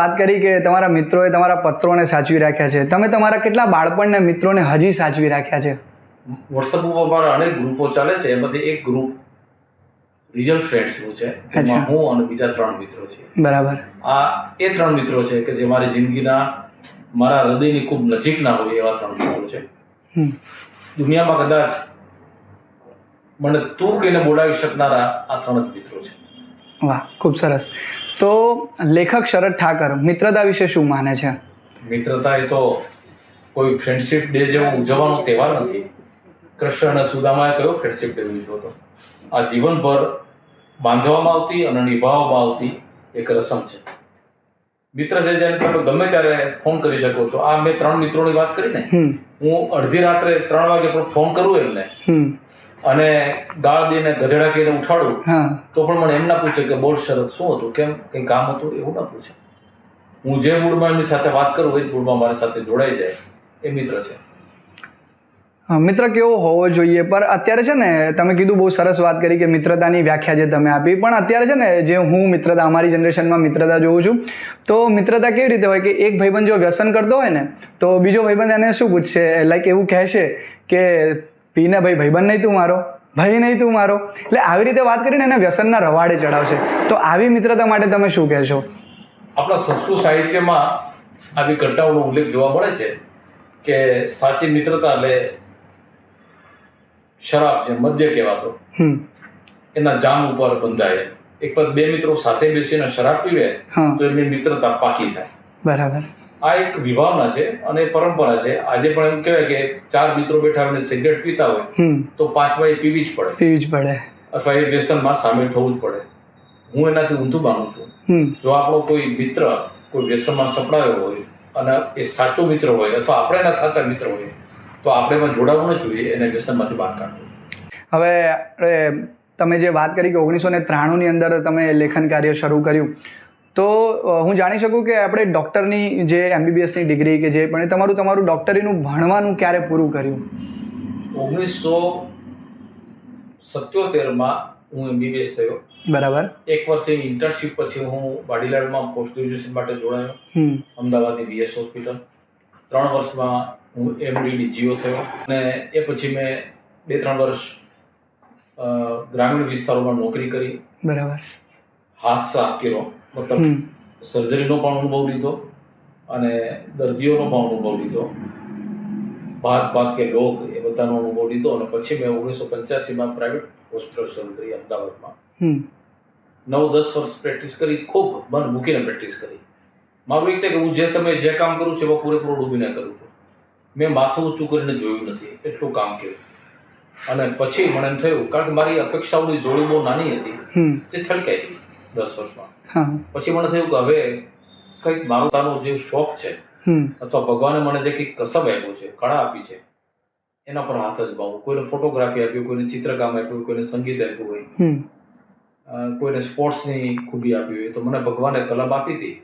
વાત કરી કે તમારા મિત્રોએ તમારા પત્રોને સાચવી રાખ્યા છે. તમે તમારા કેટલા બાળપણના મિત્રોને હજી સાચવી રાખ્યા છે? વોટ્સઅપ ઉપર મારા અનેક ગ્રુપો ચાલે છે. એમાંથી એક ગ્રુપ રિયલ ફ્રેન્ડ્સનું છે. હું અને બીજા ત્રણ મિત્રો છે બરાબર. આ એ ત્રણ મિત્રો છે કે જે મારી જિંદગીના મારા હૃદયની ખૂબ નજીકના હોય એવા ત્રણ મિત્રો છે. દુનિયામાં કદાચ મને તું કહીને બોલાવી શકનારા આ ત્રણ જ મિત્રો છે. વાહ ખૂબ સરસ. તો લેખક શરદ ઠાકર મિત્રતા વિશે શું માને છે? મિત્રતા એ તો કોઈ ફ્રેન્ડશિપ ડે જેવો ઉજવવાનો તહેવાર નથી. કૃષ્ણ અને સુદામાએ કયો ફ્રેન્ડશિપ ડે ઉજવ્યો હતો? આ જીવનભર બાંધવામાં આવતી અને નિભાવવામાં આવતી એક રસમ છે. મિત્ર છે જેને તમે ગમે ત્યારે ફોન કરી શકો છો. આ મેં ત્રણ મિત્રોની વાત કરી ને. હું અડધી રાત્રે ત્રણ વાગે પણ ફોન કરું એમને. અને ગાળ દઈને ગધેડા કહીને ઉઠાડું તો પણ મને એમ ના પૂછે કે બોર્ડ શરત શું હતું? કેમ કંઈ કામ હતું? એવું ના પૂછે. હું જે મૂળમાં એમની સાથે વાત કરું એ જ મૂળમાં મારી સાથે જોડાઈ જાય. એ મિત્ર છે. મિત્ર કેવો હોવો જોઈએ? પર અત્યારે છે ને તમે કીધું બહુ સરસ વાત કરી કે મિત્રતાની વ્યાખ્યા જે તમે આપી પણ અત્યારે છે ને જે હું મિત્રતા અમારી જનરેશનમાં મિત્રતા જોઉં છું તો મિત્રતા કેવી રીતે હોય કે એક ભાઈબંધ જો વ્યસન કરતો હોય ને તો બીજો ભાઈબંધ એને શું પૂછશે? લાઈક એવું કહેશે કે પીને ભાઈ ભાઈબંધ નહીં તું મારો ભાઈ નહીં તું મારો. એટલે આવી રીતે વાત કરીને એને વ્યસનના રવાડે ચડાવશે. તો આવી મિત્રતા માટે તમે શું કહેશો? આપણા સંસ્કૃત સાહિત્યમાં આવી ઘટનાઓનો ઉલ્લેખ જોવા મળે છે કે સાચી મિત્રતા એટલે શરાબ જે મદ્ય કહેવાતો એના જામ ઉપર બંધાય. એક પર બે મિત્રો સાથે બેસીને શરાબ પીવે તો એમની મિત્રતા પાકી થાય. બરાબર. આ એક વિભાવના છે અને પરંપરા છે. આજે પણ એમ કહેવાય કે ચાર મિત્રો બેઠા હોય સિગરેટ પીતા હોય તો પાંચમાં એ પીવી જ પડે. પીવી જ પડે. અથવા એ વ્યસનમાં સામેલ થવું જ પડે. હું એનાથી ઊંધું માનું છું. જો આપણો કોઈ મિત્ર કોઈ વ્યસનમાં સપડાયો હોય અને એ સાચો મિત્ર હોય અથવા આપણે એના સાચા મિત્ર હોય તો આપણે એમાં જોડાવવું ન જોઈએ એને વ્યસનમાંથી બહાર કાઢવું. હવે તમે જે વાત કરી કે ઓગણીસો ને ત્રાણુંની અંદર તમે લેખન કાર્ય શરૂ કર્યું તો હું જાણી શકું કે આપણે ડૉક્ટરની જે એમબીબીએસની ડિગ્રી કે જે પણ એ તમારું તમારું ડૉક્ટરીનું ભણવાનું ક્યારે પૂરું કર્યું? ઓગણીસો સત્યોતેરમાં હું એમબીબીએસ થયો. બરાબર. એક વર્ષની ઇન્ટર્નશીપ પછી હું વાડીલાડમાં પોસ્ટ ગ્રેજ્યુએશન માટે જોડાયો. અમદાવાદની વીએસ હોસ્પિટલ ત્રણ વર્ષમાં હું એમડીડી જીઓ થયો. અને એ પછી મેં બે ત્રણ વર્ષ ગ્રામીણ વિસ્તારોમાં નોકરી કરી. બરાબર. હાથ સાફ કર્યો મતલબ સર્જરીનો પણ અનુભવ લીધો અને દર્દીઓનો પણ અનુભવ લીધો. ભાત ભાત કે લોક એ બધાનો અનુભવ લીધો અને પછી મેં ઓગણીસો પંચ્યાસીમાં પ્રાઇવેટ હોસ્પિટલ શરૂ કરી અમદાવાદમાં. નવ દસ વર્ષ પ્રેક્ટિસ કરી ખૂબ મન મૂકીને પ્રેક્ટિસ કરી. મારું એક છે કે હું જે સમયે જે કામ કરું છું એમાં પૂરેપૂરો ડૂબીને કરું છું. મેં માથું ઊંચું કરીને જોયું નથી એટલું કામ કર્યું. અને પછી મને એમ થયું કારણ કે મારી અપેક્ષાઓની જોડી બહુ નાની હતી તે જે છલકાઈ ગઈ. દસ વર્ષમાં. પછી મને થયું કે હવે કંઈક મારું તારો જે શોખ છે અથવા ભગવાને મને જે કંઈક કસબ આપ્યો છે કળા આપી છે એના પર હાથ જ ભાવું કોઈને ફોટોગ્રાફી આપ્યું કોઈને ચિત્રકામ આપ્યું કોઈને સંગીત આપ્યું હોય. કોઈને સ્પોર્ટ્સની ખૂબી આપી હોય. તો મને ભગવાને કલમ આપી હતી.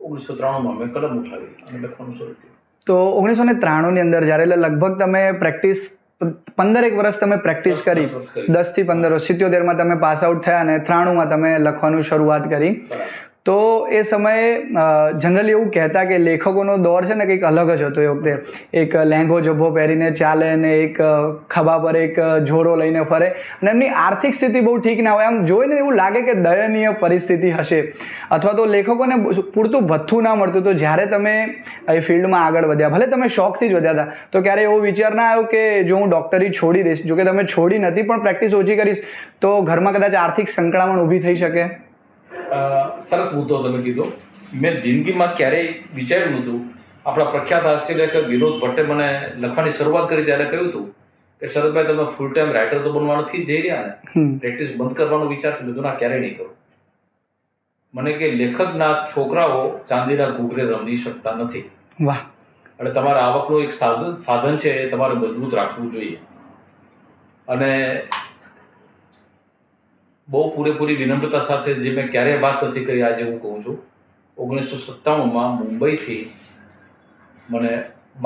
ઓગણીસો ત્રાણુંમાં મેં કલમ ઉઠાવી અને લખવાનું શરૂ કર્યું. તો ઓગણીસો ને ત્રાણુંની અંદર જ્યારે એટલે લગભગ તમે પ્રેક્ટિસ પંદરેક વર્ષ તમે પ્રેક્ટિસ કરી દસથી પંદર વર્ષ સિત્યોતેરમાં તમે પાસ આઉટ થયા અને ત્રાણુંમાં તમે લખવાનું શરૂઆત કરી. તો એ સમયે જનરલી એવું કહેતા કે લેખકોનો દોર છે ને કંઈક અલગ જ હતો એ વખતે. એક લહેંગો જબ્બો પહેરીને ચાલે ને એક ખભા પર એક જોડો લઈને ફરે અને એમની આર્થિક સ્થિતિ બહુ ઠીક ના હોય. આમ જોઈને એવું લાગે કે દયનીય પરિસ્થિતિ હશે. અથવા તો લેખકોને પૂરતું ભથ્થું ના મળતું. તો જ્યારે તમે એ ફિલ્ડમાં આગળ વધ્યા, ભલે તમે શોખથી જ વધ્યા હતા, તો ક્યારે એવો વિચાર ના આવ્યો કે જો હું ડૉક્ટરી છોડી દઈશ, જો કે તમે છોડી નથી પણ પ્રેક્ટિસ ઓછી કરીશ, તો ઘરમાં કદાચ આર્થિક સંકળામણ ઊભી થઈ શકે? સરસ મુદ્દો તમે કીધો. મેં જિંદગીમાં ક્યારેય વિચાર્યું નહોતું. આપણા પ્રખ્યાત હાસ્ય લેખક વિનોદ ભટ્ટે મને લખવાની શરૂઆત કરી ત્યારે કહ્યું હતું કે શરદભાઈ તમે ફૂલ ટાઈમ રાઇટર તો બનવા નથી જઈ રહ્યા ને. પ્રેક્ટિસ બંધ કરવાનો વિચાર છે. મેં ના ક્યારેય નહીં કરું. મને કે લેખકના છોકરાઓ ચાંદીના ઘૂઘરે રમી શકતા નથી. વાહ. અને તમારા આવકનું એક સાધન સાધન છે એ તમારે મજબૂત રાખવું જોઈએ. અને બહુ પૂરેપૂરી વિનમ્રતા સાથે જે મેં ક્યારેય વાત નથી કરી આજે હું કહું છું. ઓગણીસો સત્તાણુંમાં મુંબઈથી મને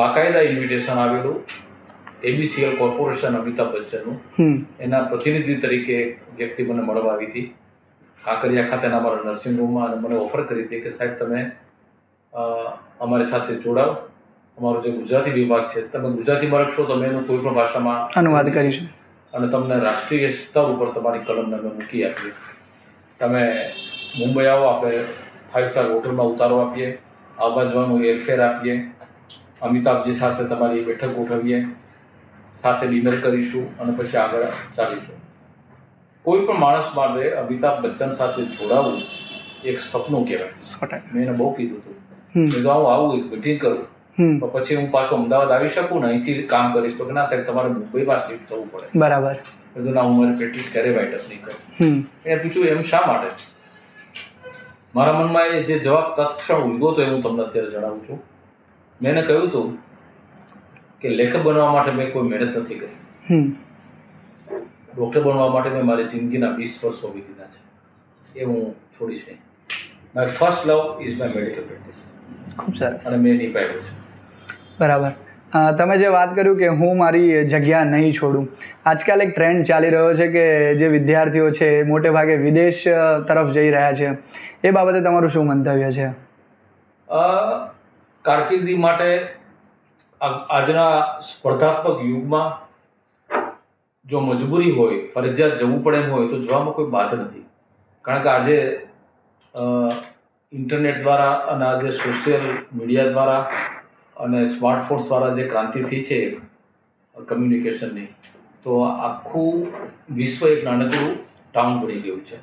બાકાયદા ઇન્વિટેશન આવેલું એબીસીએલ કોર્પોરેશન અમિતાભ બચ્ચનનું. એના પ્રતિનિધિ તરીકે એક વ્યક્તિ મને મળવા આવી હતી. કાંકરિયા ખાતેના અમારા નર્સિંગ હોમમાં અને મને ઓફર કરી હતી કે સાહેબ તમે અમારી સાથે જોડાવ અમારો જે ગુજરાતી વિભાગ છે તમે ગુજરાતીમાં લખશો તમે એનું કોઈ પણ ભાષામાં અનુવાદ કરીશું. અને તમને રાષ્ટ્રીય સ્તર ઉપર તમારી કલમને અમે મૂકી આપીએ. તમે મુંબઈ આવો આપણે ફાઇવ સ્ટાર હોટલમાં ઉતારો આપીએ આવવા જવાનું એરફેર આપીએ અમિતાભજી સાથે તમારી બેઠક ગોઠવીએ સાથે ડિનર કરીશું અને પછી આગળ ચાલીશું. કોઈ પણ માણસ માટે અમિતાભ બચ્ચન સાથે જોડાવવું એક સપનું કહેવાય. મેં એને બહુ કીધું હતું. મેં તો હું આવું એક મિટિંગ કરું. તો પછી હું પાછો અમદાવાદ આવી શકું ને? અહીંથી કામ કરીશ. તો કે ના સાહેબ તમારે મુંબઈમાં શિફ્ટ થવું પડે. બરાબર. બધું ના હું મારી પ્રેક્ટિસ ઘરે વાઇટ નહીં કરું. એને પૂછ્યું એમ શા માટે? મારા મનમાં એ જે જવાબ તત્ક્ષણ ઉલગો તો એ હું તમને અત્યારે જણાવું છું. મેં એને કહ્યું હતું કે લેખક બનવા માટે મેં કોઈ મહેનત નથી કરી. હમ. ડૉક્ટર બનવા માટે મેં મારી જિંદગીના વીસ વર્ષ હોવી દીધા છે. એ હું છોડીશ નહીં. My first love is my medical practice ખૂબ સરસ. અને મેં નિભાવ્યો છે. બરાબર. તમે જે વાત કર્યું કે હું મારી જગ્યા નહીં છોડું, આજકાલ એક ટ્રેન્ડ ચાલી રહ્યો છે કે જે વિદ્યાર્થીઓ છે એ મોટે ભાગે વિદેશ તરફ જઈ રહ્યા છે. એ બાબતે તમારું શું મંતવ્ય છે? કારકિર્દી માટે આજના સ્પર્ધાત્મક યુગમાં જો મજબૂરી હોય, ફરજિયાત જવું પડે એમ હોય તો જવામાં કોઈ બાદ નથી. કારણ કે આજે ઇન્ટરનેટ દ્વારા અને આજે સોશિયલ મીડિયા દ્વારા અને સ્માર્ટફોન્સ દ્વારા જે ક્રાંતિ થઈ છે કમ્યુનિકેશનની તો આખું વિશ્વ એક નાનકડું ટાઉન બની ગયું છે.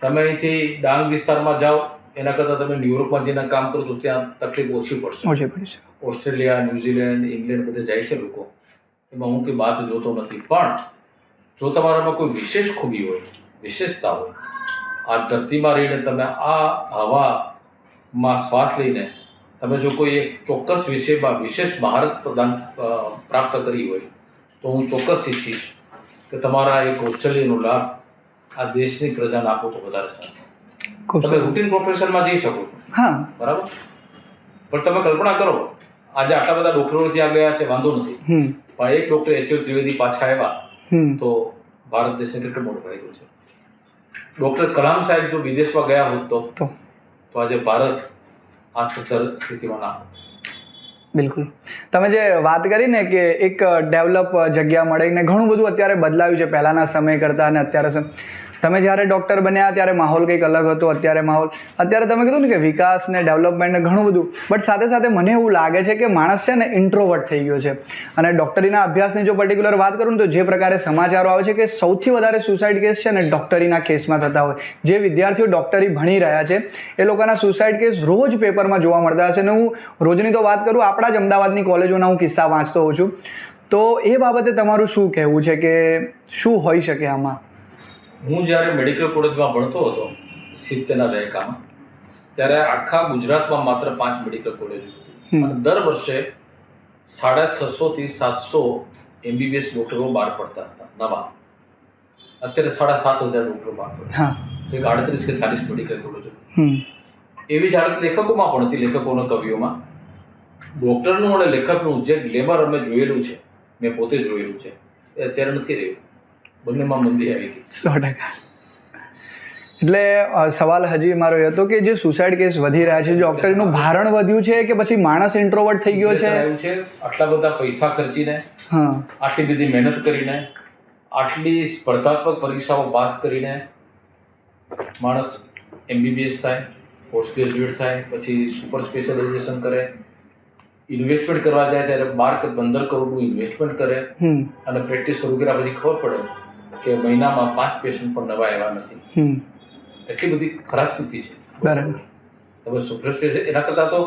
તમે અહીંથી ડાંગ વિસ્તારમાં જાઓ એના કરતાં તમે ન્યુયોર્કમાં જઈને કામ કરો તો ત્યાં તકલીફ ઓછી પડશે. ઓછી પડી ઓસ્ટ્રેલિયા ન્યુઝીલેન્ડ ઇંગ્લેન્ડ બધે જાય છે લોકો. એમાં હું કંઈ વાત જોતો નથી. પણ જો તમારામાં કોઈ વિશેષ ખૂબી હોય વિશેષતા હોય આ ધરતીમાં રહીને તમે આ હવામાં શ્વાસ લઈને તમે જો કોઈ એક ચોક્કસ વિષયમાં વિશેષ મહારત પ્રદાન પ્રાપ્ત કરી હોય તો હું ચોક્કસ ઈચ્છીશ કે તમારા એક કૌશલ્યનો લાભ આ દેશની પ્રજાને આપો તો વધારે સારું. તમે રૂટીન પ્રોફેશનમાં જઈ શકો છો. બરાબર? પણ તમે કલ્પના કરો આજે આટલા બધા ડોક્ટરો ત્યાં ગયા છે વાંધો નથી. પણ એક ડોક્ટર એચ ત્રિવેદી પાછા આવ્યા તો ભારત દેશને કેટલો મોટો ફાયદો છે. ડોક્ટર કલામ સાહેબ જો વિદેશમાં ગયા હોત તો આજે ભારત આ સત્તર સ્થિતિમાં ના બિલકુલ. તમે જે વાત કરી ને કે એક ડેવલપ જગ્યા મળે ને ઘણું બધું અત્યારે બદલાયું છે. પહેલાંના સમય કરતાં અને અત્યારે તમે જ્યારે ડૉક્ટર બન્યા, ત્યારે માહોલ કંઈક અલગ હતો, અત્યારે માહોલ અત્યારે તમે કીધું ને કે વિકાસ ને ડેવલપમેન્ટ ઘણું બધું. બટ સાથે સાથે મને એવું લાગે છે કે માણસ છે ને ઇન્ટ્રોવર્ટ થઈ ગયો છે. અને ડૉક્ટરીના અભ્યાસની જો પર્ટિક્યુલર વાત કરું ને, તો જે પ્રકારે સમાચારો આવે છે કે સૌથી વધારે સુસાઇડ કેસ છે ને ડૉક્ટરીના કેસમાં થતા હોય. જે વિદ્યાર્થીઓ ડૉક્ટરી ભણી રહ્યા છે, એ લોકોના સુસાઇડ કેસ રોજ પેપરમાં જોવા મળતા હશે. ને હું રોજની તો વાત કરું, આપણા જ અમદાવાદની કોલેજોના હું કિસ્સા વાંચતો હોઉં છું. તો એ બાબતે તમારું શું કહેવું છે કે શું હોઈ શકે આમાં? હું જ્યારે મેડિકલ કોલેજમાં ભણતો હતો સિત્તેરના દહેકામાં ત્યારે આખા ગુજરાતમાં માત્ર પાંચ મેડિકલ કોલેજ હતી. અને દર વર્ષે સાડા છસો થી સાતસો એમબીબીએસ ડોક્ટરો બહાર પડતા હતા નવા. અત્યારે સાડા સાત હજાર ડોક્ટરો બહાર પડતા એક આડત્રીસ કે ચાલીસ મેડિકલ કોલેજો એવી જ આડત લેખકોમાં પણ હતી લેખકોના કવિઓમાં. ડૉક્ટરનું અને લેખકનું જે ગ્લેમર અમે જોયેલું છે મેં પોતે જોયેલું છે એ અત્યારે નથી રહ્યું. બંનેમાં મંદી આવી ગઈ. સો ટકા. એટલે સવાલ હજી મારો એ હતો કે જે સુસાઇડ કેસ વધી રહ્યા છે ડોક્ટરનું ભારણ વધ્યું છે કે પછી માણસ ઇન્ટ્રોવર્ટ થઈ ગયો છે? આટલા બધા પૈસા ખર્ચીને હા. આટલી બધી મહેનત કરીને આટલી સ્પર્ધાત્મક પરીક્ષાઓ પાસ કરીને માણસ એમબીબીએસ થાય પોસ્ટ ગ્રેજ્યુએટ થાય પછી સુપર સ્પેશિયલાઇઝેશન કરે ઇન્વેસ્ટમેન્ટ કરવા જાય ત્યારે બાર કે પંદર કરોડનું ઇન્વેસ્ટમેન્ટ કરે અને પ્રેક્ટિસ શરૂ કર્યા પછી ખબર પડે કે મહિનામાં પાંચ પેશન્ટ પણ નવા એવા નથી. એટલી બધી ખરાબ સ્થિતિ છે. બરાબર. તમે સુપર છે એના કરતાં તો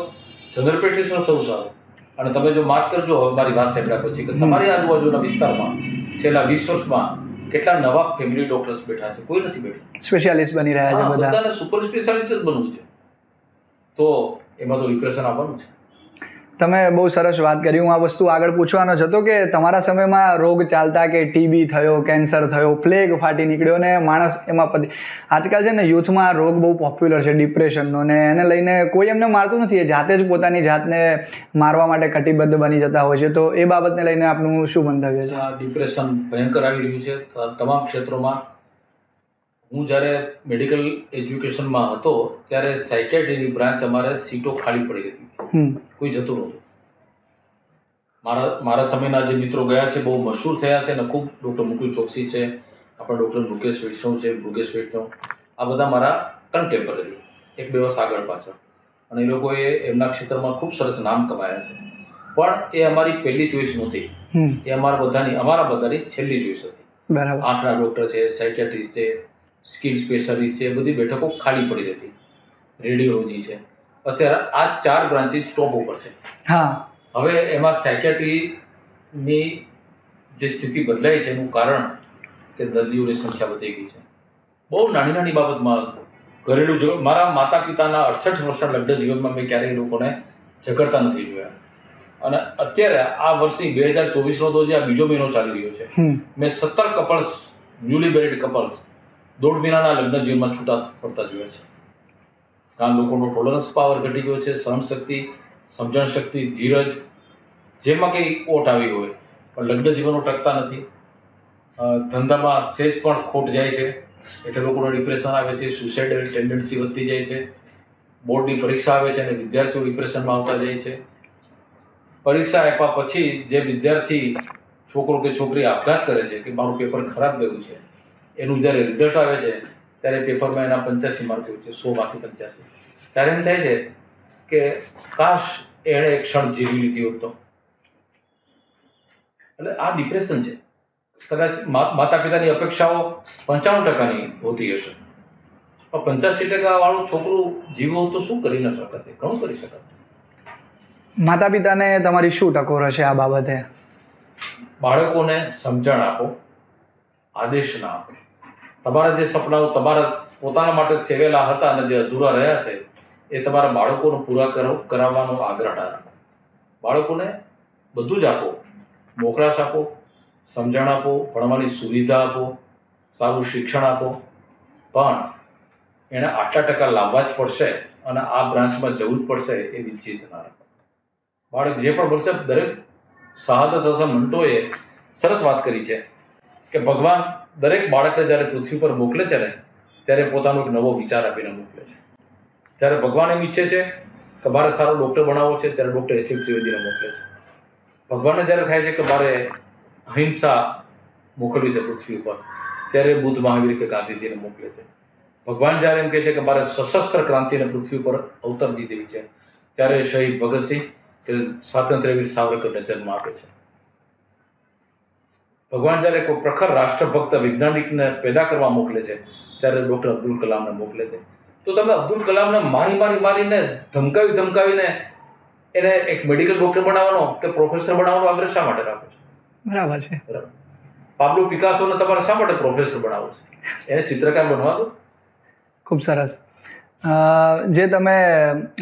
જનરલ પ્રેક્ટિશનર થવું સારું. અને તમે જો માર્ક કરજો હવે મારી વાત સાંભળ્યા પછી કે તમારી આજુબાજુના વિસ્તારમાં છેલ્લા વીસ વર્ષમાં કેટલા નવા ફેમિલી ડોક્ટર્સ બેઠા છે? કોઈ નથી બેઠા. સ્પેશિયાલિસ્ટ બની રહ્યા છે બધા. સુપર સ્પેશિયાલિસ્ટ જ બનવું છે. તો એમાં તો રિપ્રેશન આપવાનું છે. તમે બહુ સરસ વાત કરી. હું આ વસ્તુ આગળ પૂછવાનો જ હતો કે તમારા સમયમાં રોગ ચાલતા કે ટીબી થયો કેન્સર થયો પ્લેગ ફાટી નીકળ્યો ને માણસ એમાં પતી આજકાલ છે ને યુથમાં રોગ બહુ પોપ્યુલર છે ડિપ્રેશનનો ને એને લઈને કોઈ એમને મારતું નથી. એ જાતે જ પોતાની જાતને મારવા માટે કટિબદ્ધ બની જતા હોય છે. તો એ બાબતને લઈને આપનું શું મંતવ્ય છે? ડિપ્રેશન ભયંકર આવી રહ્યું છે. તમામ ક્ષેત્રોમાં હું જ્યારે મેડિકલ એજ્યુકેશનમાં હતો ત્યારે સાયકેટ્રીની બ્રાન્ચ અમારે સીટો ખાલી પડી હતી. કોઈ જતું નહોતું. મારા મારા સમયના જે મિત્રો ગયા છે બહુ મશહૂર થયા છે અને ખૂબ ડૉક્ટર મુકુલ ચોકસી છે આપણા ડૉક્ટર મુકેશ વૈષ્ણવ છે મુકેશ વૈષ્ણવ આ બધા મારા કન્ટેમ્પરરી એક બે વર્ષ આગળ પાછળ. અને એ લોકોએ એમના ક્ષેત્રમાં ખૂબ સરસ નામ કમાયા છે. પણ એ અમારી પહેલી ચોઈસ નહોતી. એ અમારા બધાની અમારા બધાની છેલ્લી ચોઈસ હતી. આંખના ડૉક્ટર છે સાયકેટ્રિસ્ટ છે સ્કિન સ્પેશિયાલિસ્ટ છે એ બધી બેઠકો ખાલી પડી રહેતી. રેડિયોલોજી છે. અત્યારે આ ચાર બ્રાન્ચીસ ટોપ ઉપર છે. હા. હવે એમાં સાયકેટ્રીની જે સ્થિતિ બદલાઈ છે એનું કારણ કે દર્દીઓની સંખ્યા વધી ગઈ છે. બહુ નાની નાની બાબતમાં ઘરેલું જીવન મારા માતા પિતાના અડસઠ વર્ષના લગ્ન જીવનમાં મેં ક્યારેય લોકોને ઝઘડતા નથી જોયા. અને અત્યારે આ વર્ષની બે હજાર ચોવીસનો તો જે આ બીજો મહિનો ચાલી રહ્યો છે. મેં સત્તર કપલ્સ ન્યુલી મેરિડ કપલ્સ દોઢ મહિનાના લગ્ન જીવનમાં છૂટા પડતા જોયા છે. કારણ લોકોનો ટોલરન્સ પાવર ઘટી ગયો છે સહનશક્તિ સમજણ શક્તિ ધીરજ, જેમાં કંઈ ઓટ આવી હોય, પણ લગ્ન જીવનો ટકતા નથી. ધંધામાં સેજ પણ ખોટ જાય છે, એટલે લોકોને ડિપ્રેશન આવે છે સુસાઇડલ ટેન્ડન્સી વધતી જાય છે, બોર્ડની પરીક્ષા આવે છે અને વિદ્યાર્થીઓ ડિપ્રેશનમાં આવતા જાય છે. પરીક્ષા આપ્યા પછી જે વિદ્યાર્થી છોકરો કે છોકરી આપઘાત કરે છે કે મારું પેપર ખરાબ ગયું છે એનું જ્યારે રિઝલ્ટ આવે છે ત્યારે પેપરમાં એના પંચ્યાસી માર્ક હોય છે સો સોમાંથી પંચ્યાસી. ત્યારે એમ થાય છે કે કાશ એણે એક ક્ષણ જીવી લીધી હોત તો. એટલે આ ડિપ્રેશન છે. કદાચ માતા પિતાની અપેક્ષાઓ પંચાવન ટકાની હોતી હશે. પણ પંચ્યાસી ટકા વાળું છોકરું જીવો તો શું કરી ન શકતે? ઘણું કરી શકત. માતા પિતાને તમારી શું ટકોર હશે આ બાબતે? બાળકોને સમજણ આપો આદેશ ના આપો. તમારા જે સપનાઓ તમારા પોતાના માટે સેવેલા હતા અને જે અધૂરા રહ્યા છે, એ તમારા બાળકોને પૂરા કરો, કરાવવાનો આગ્રહ રાખો. બાળકોને બધું જ આપો. મોકળાશ આપો, સમજણ આપો, ભણવાની સુવિધા આપો, સારું શિક્ષણ આપો. પણ એણે આટલા ટકા લાવવા જ પડશે અને આ બ્રાન્ચમાં જવું જ પડશે એવી નિશ્ચિત ના રાખો. બાળક જે પણ ભણશે, દરેક સહાદત હસન મંટોએ સરસ વાત કરી છે. કે ભગવાન દરેક બાળકને જ્યારે પૃથ્વી પર મોકલે છે ને, ત્યારે પોતાનો એક નવો વિચાર આપીને મોકલે છે. જ્યારે ભગવાન એમ ઈચ્છે છે કે મારે સારો ડૉક્ટર બનાવવો છે, ત્યારે ડૉક્ટર એચ એમ ત્રિવેદીને મોકલે છે. ભગવાનને જ્યારે થાય છે કે મારે અહિંસા મોકલવી છે પૃથ્વી ઉપર, ત્યારે બુદ્ધ મહાવીર કે ગાંધીજીને મોકલે છે. ભગવાન જ્યારે એમ કહે છે કે મારે સશસ્ત્ર ક્રાંતિને પૃથ્વી ઉપર અવતરવી દેવી છે, ત્યારે શહીદ ભગતસિંહ કે સ્વાતંત્ર્યવીર સાવરકરને જન્મ આપે છે. ભગવાન જ્યારે કોઈ પ્રખર રાષ્ટ્રભક્ત વૈજ્ઞાનિકને પેદા કરવા મોકલે છે ત્યારે ડૉક્ટર અબ્દુલ કલામને મોકલે છે. તો તમે અબ્દુલ કલામને મારી મારી મારીને ધમકાવી ધમકાવીને એને એક મેડિકલ ડૉક્ટર બનાવવાનો કે પ્રોફેસર બનાવવાનો આગ્રહ શા માટે રાખો છો? બરાબર છે. બરાબર. પાબ્લો પિકાસોને તમારે શા માટે પ્રોફેસર બનાવો છો? એને ચિત્રકાર બનવાનું ખૂબ સરસ. જે તમે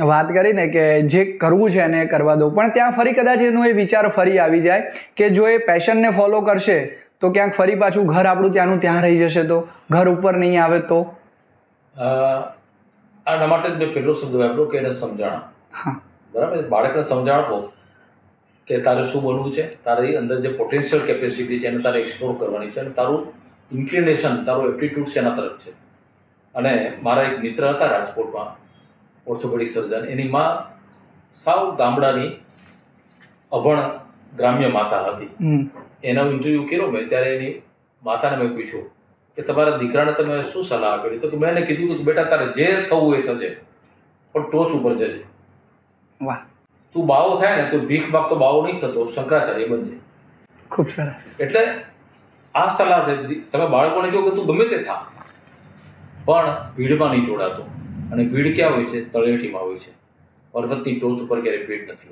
વાત કરી ને કે જે કરવું છે એને કરવા દો પણ ત્યાં ફરી કદાચ એનો એ વિચાર ફરી આવી જાય કે જો એ પેશનને ફોલો કરશે તો ક્યાંક ફરી પાછું ઘર આપણું ત્યાંનું ત્યાં રહી જશે તો ઘર ઉપર નહીં આવે તો? આના માટે જ મેં પહેલો શબ્દ વાપર્યો કે એને સમજાણ. હા. બરાબર? બાળકને સમજાવો કે તારે શું બનવું છે? તારી અંદર જે પોટેન્શિયલ કેપેસિટી છે એને તારે એક્સપ્લોર કરવાની છે અને તારું ઇન્ક્લિનેશન તારું એપ્ટિટ્યૂડ શેના તરફ છે. અને મારા એક મિત્ર હતા રાજકોટમાં ઓર્થોપેડિક સર્જન. એની માં સાવ ગામડાની અભણ ગ્રામ્ય માતા હતી. એનો ઇન્ટરવ્યૂ કર્યો મેં ત્યારે એની માતાને મેં પૂછ્યું કે તમારા દીકરાને તમે શું સલાહ આપેલી? તો કે મેં એને કીધું કે બેટા તારે જે થવું એ થજે પણ ટોચ ઉપર જજે. વાહ. તું બાવો થાય ને તો ભીખ માગતો બાવો નહીં થતો શંકરાચાર્ય બનજે. ખૂબ સરસ. એટલે આ સલાહ છે. તમે બાળકોને કહો કે તું ગમે તે થા. પણ ભીડમાં નહીં જોડાતો. અને ભીડ ક્યાં હોય છે? તળેટીમાં હોય છે. પર્વતની ટોચ ઉપર ક્યારેય ભીડ નથી